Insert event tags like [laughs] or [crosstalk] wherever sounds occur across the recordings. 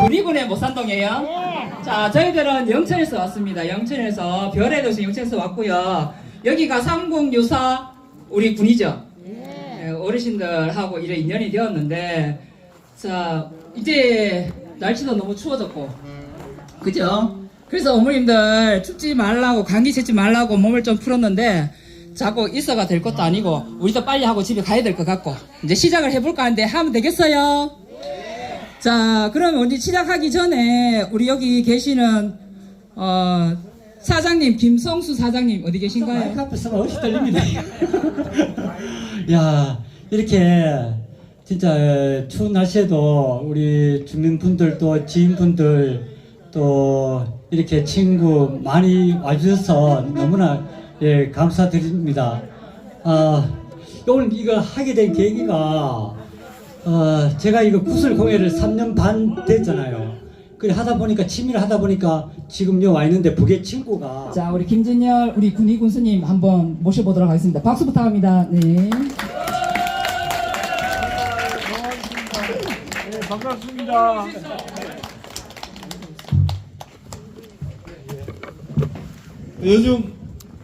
군위군의 모산동이에요. 네. 자, 저희들은 영천에서 왔습니다. 영천에서 별의 도시 영천에서 왔고요. 여기가 3064 우리 군이죠. 네. 어르신들하고 이런 인연이 되었는데 자, 이제 날씨도 너무 추워졌고 그죠? 그래서 어머님들 춥지 말라고 감기 채지 말라고 몸을 좀 풀었는데 자꾸 있어가 될 것도 아니고 우리도 빨리 하고 집에 가야 될 것 같고 이제 시작을 해볼까 하는데 하면 되겠어요? 자, 그러면 우리 시작하기 전에, 우리 여기 계시는, 어, 사장님, 김성수 사장님, 어디 계신가요? 마이크 앞에 서면 어시 떨립니다. [laughs] 야, 이렇게 진짜 추운 날씨에도 우리 주민분들 또 지인분들 또 이렇게 친구 많이 와주셔서 너무나 예, 감사드립니다. 아, 오늘 이거 하게 된 계기가 어, 제가 이거 구슬 공예를 3년 반 됐잖아요. 그래 하다 보니까 취미를 하다 보니까 지금 여기 와 있는데 북의 친구가 자, 우리 김진열, 우리 군희 군수님 한번 모셔보도록 하겠습니다. 박수 부탁합니다. 네. 네, 반갑습니다. 요즘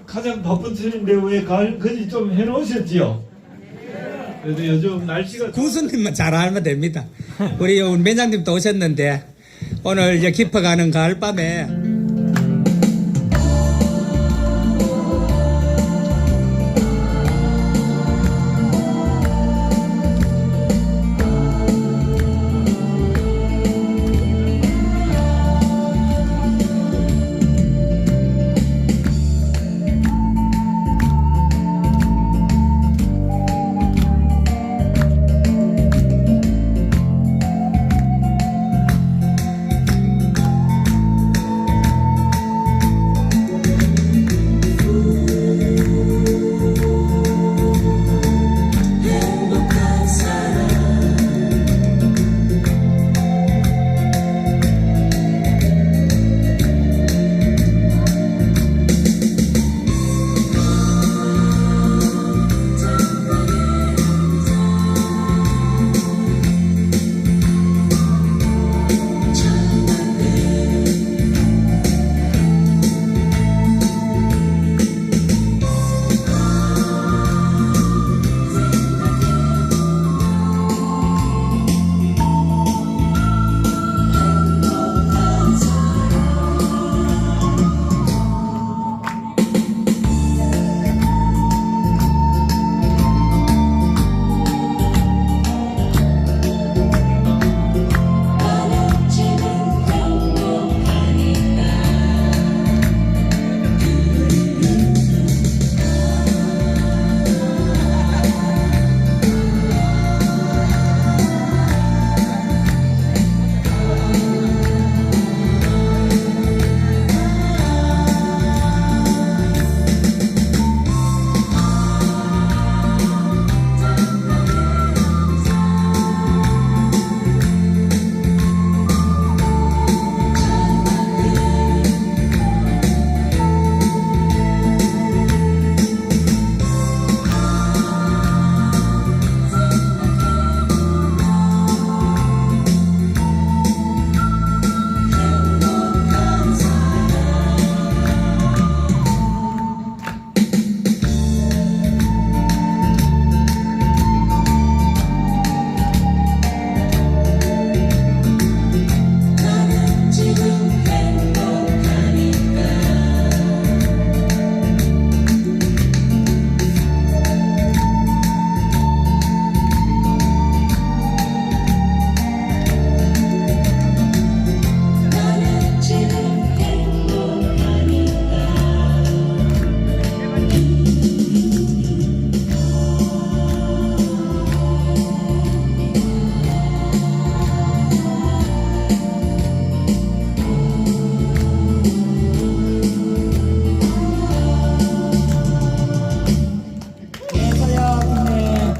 가장 바쁜 틀인데 왜 가을 거지 좀 해놓으셨지요? 그래도 요즘 날씨가 군수님만 잘 알면 됩니다. 우리 매장님도 오셨는데 오늘 이제 깊어가는 가을밤에